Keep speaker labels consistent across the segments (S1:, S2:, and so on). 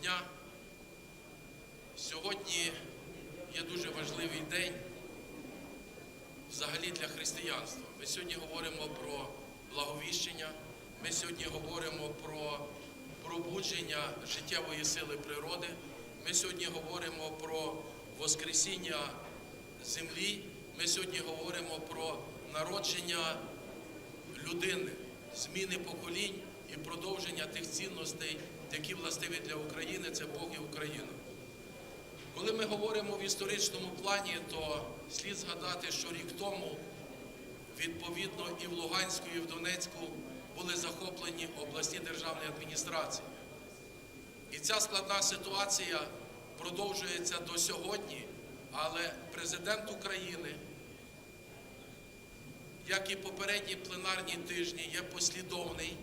S1: дня. Сьогодні є дуже важливий день взагалі для християнства. Ми сьогодні говоримо про благовіщення, ми сьогодні говоримо про пробудження життєвої сили природи. Ми сьогодні говоримо про Воскресіння землі. Ми сьогодні говоримо про народження людини, зміни поколінь і продовження тих цінностей, які властиві для України, це Бог і Україна. Коли ми говоримо в історичному плані, то слід згадати, що рік тому відповідно і в Луганську, і в Донецьку були захоплені обласні державні адміністрації. І ця складна ситуація продовжується до сьогодні, але президент України, як і попередні пленарні тижні, є послідовний,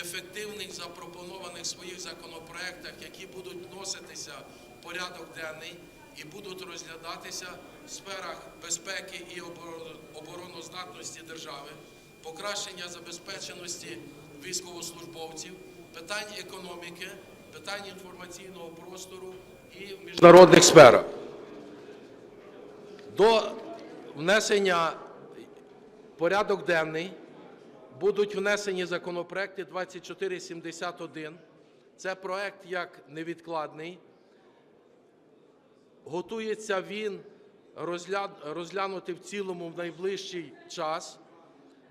S1: ефективний в запропонованих своїх законопроектах, які будуть вноситися в порядок денний і будуть розглядатися в сферах безпеки і оборо- обороноздатності держави, покращення забезпеченості військовослужбовців, питань економіки, питань інформаційного простору і в міжнародних сферах. До внесення порядок денний будуть внесені законопроекти 2471. Це проект як невідкладний. Готується він розглянути в цілому в найближчий час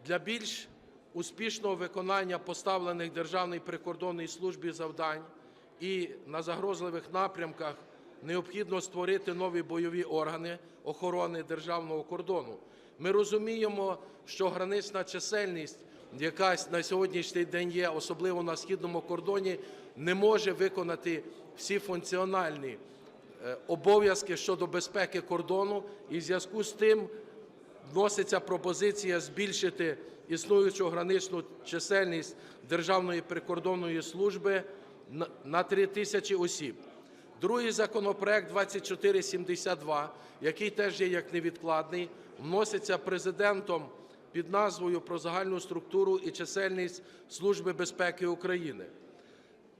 S1: для більш успішного виконання поставлених Державній прикордонній службі завдань і на загрозливих напрямках необхідно створити нові бойові органи охорони державного кордону. Ми розуміємо, що гранична чисельність, яка на сьогоднішній день є, особливо на східному кордоні, не може виконати всі функціональні е, обов'язки щодо безпеки кордону, і в зв'язку з тим вноситься пропозиція збільшити існуючу граничну чисельність Державної прикордонної служби на- на 3 тисячі осіб. Другий законопроект 2472, який теж є як невідкладний, вноситься президентом під назвою про загальну структуру і чисельність Служби безпеки України.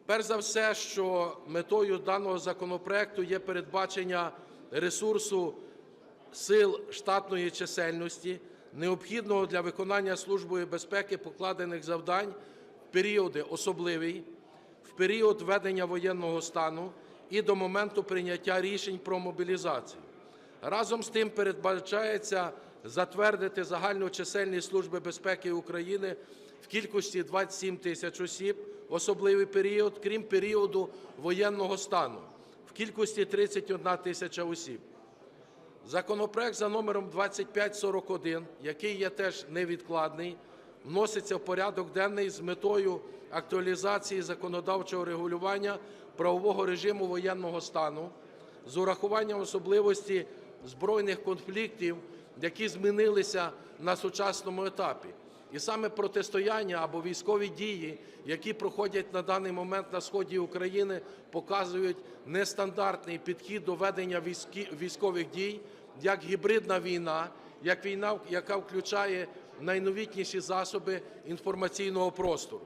S1: Перш за все, що метою даного законопроекту є передбачення ресурсу сил штатної чисельності, необхідного для виконання Службою безпеки покладених завдань в періоди особливий, в період введення воєнного стану і до моменту прийняття рішень про мобілізацію. Разом з тим передбачається затвердити загальну чисельність Служби безпеки України в кількості 27 тисяч осіб, особливий період, крім періоду воєнного стану, в кількості 31 тисяча осіб. Законопроект за номером 2541, який є теж невідкладний, вноситься в порядок денний з метою актуалізації законодавчого регулювання правового режиму воєнного стану з урахуванням особливості збройних конфліктів, які змінилися на сучасному етапі. І саме протистояння або військові дії, які проходять на даний момент на сході України, показують нестандартний підхід до ведення військових дій, як гібридна війна, як війна, яка включає найновітніші засоби інформаційного простору.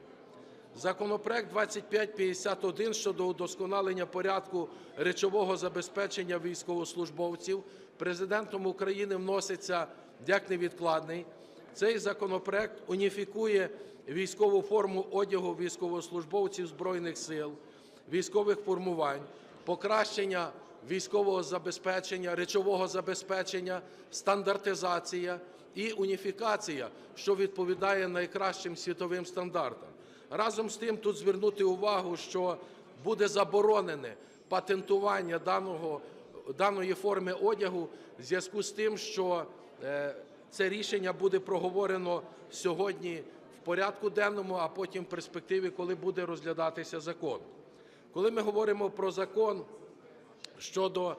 S1: Законопроект 2551 щодо удосконалення порядку речового забезпечення військовослужбовців Президентом України вноситься як невідкладний. Цей законопроект уніфікує військову форму одягу військовослужбовців Збройних сил, військових формувань, покращення військового забезпечення, речового забезпечення, стандартизація і уніфікація, що відповідає найкращим світовим стандартам. Разом з тим, тут звернути увагу, що буде заборонене патентування даного, даної форми одягу в зв'язку з тим, що е, це рішення буде проговорено сьогодні в порядку денному, а потім в перспективі, коли буде розглядатися закон. Коли ми говоримо про закон щодо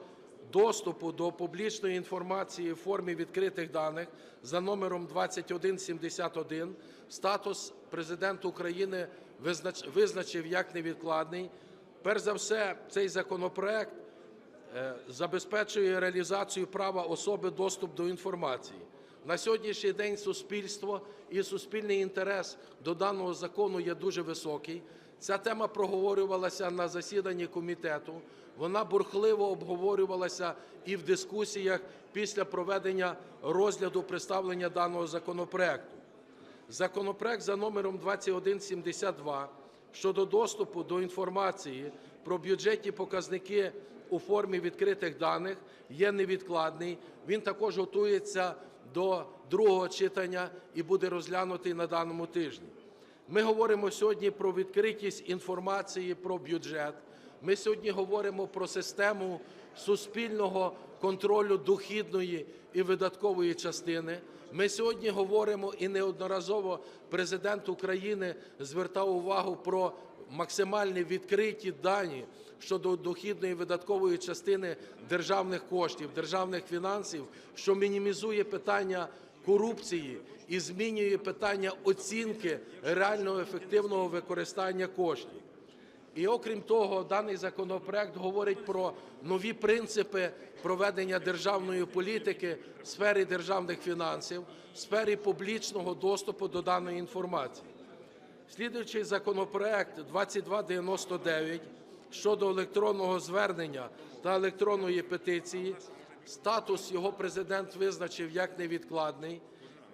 S1: доступу до публічної інформації в формі відкритих даних за номером 2171 статус президент України визначив як невідкладний. Перш за все, цей законопроект е, забезпечує реалізацію права особи доступ до інформації. На сьогоднішній день суспільство і суспільний інтерес до даного закону є дуже високий. Ця тема проговорювалася на засіданні комітету. Вона бурхливо обговорювалася і в дискусіях після проведення розгляду представлення даного законопроекту. Законопроект за номером 2172 щодо доступу до інформації про бюджетні показники у формі відкритих даних є невідкладний. Він також готується до другого читання і буде розглянутий на даному тижні. Ми говоримо сьогодні про відкритість інформації про бюджет. Ми сьогодні говоримо про систему суспільного контролю дохідної і видаткової частини. Ми сьогодні говоримо і неодноразово президент України звертав увагу про максимальні відкриті дані щодо дохідної видаткової частини державних коштів, державних фінансів, що мінімізує питання корупції і змінює питання оцінки реального ефективного використання коштів. І окрім того, даний законопроект говорить про нові принципи проведення державної політики в сфері державних фінансів, в сфері публічного доступу до даної інформації. Слідуючий законопроект 2299 щодо електронного звернення та електронної петиції. Статус його президент визначив як невідкладний,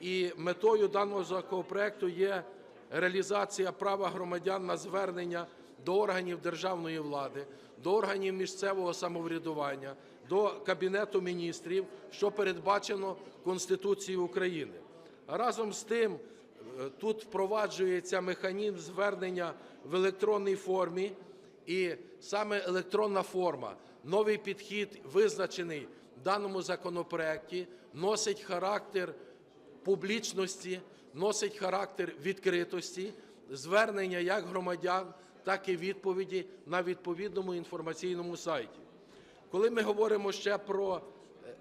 S1: і метою даного законопроекту є реалізація права громадян на звернення до органів державної влади, до органів місцевого самоврядування, до Кабінету міністрів, що передбачено Конституцією України. Разом з тим, е, тут впроваджується механізм звернення в електронній формі, і саме електронна форма, новий підхід, визначений даному законопроекті, носить характер публічності, носить характер відкритості, звернення як громадян, так і відповіді на відповідному інформаційному сайті. Коли ми говоримо ще про е,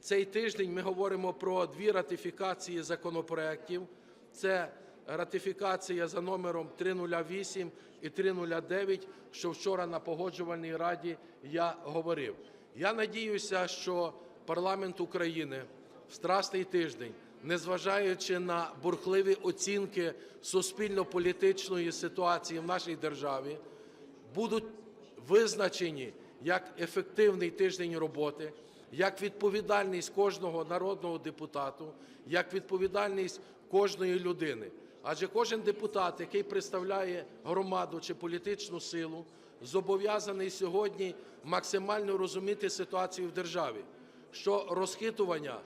S1: цей тиждень, ми говоримо про дві ратифікації законопроєктів. Це ратифікація за номером 308 і 309, що вчора на Погоджувальній раді я говорив. Я надіюся, що парламент України в Страсний тиждень, незважаючи на бурхливі оцінки суспільно-політичної ситуації в нашій державі, будуть визначені як ефективний тиждень роботи, як відповідальність кожного народного депутату, як відповідальність кожної людини. Адже кожен депутат, який представляє громаду чи політичну силу, зобов'язаний сьогодні максимально розуміти ситуацію в державі, що розхитування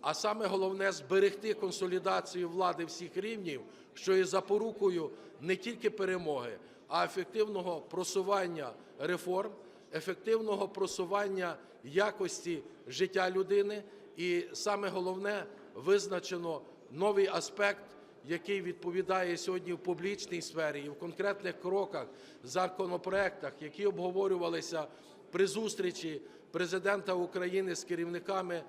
S1: а саме головне зберегти консолідацію влади всіх рівнів, що є запорукою не тільки перемоги, а ефективного просування реформ, ефективного просування якості життя людини, і саме головне визначено новий аспект, який відповідає сьогодні в публічній сфері і в конкретних кроках, законопроектах, які обговорювалися при зустрічі президента України з керівниками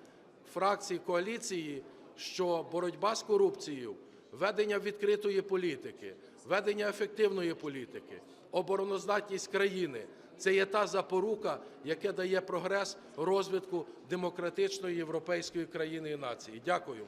S1: фракцій коаліції, що боротьба з корупцією, ведення відкритої політики, ведення ефективної політики, обороноздатність країни це є та запорука, яка дає прогрес розвитку демократичної європейської країни і нації. Дякую.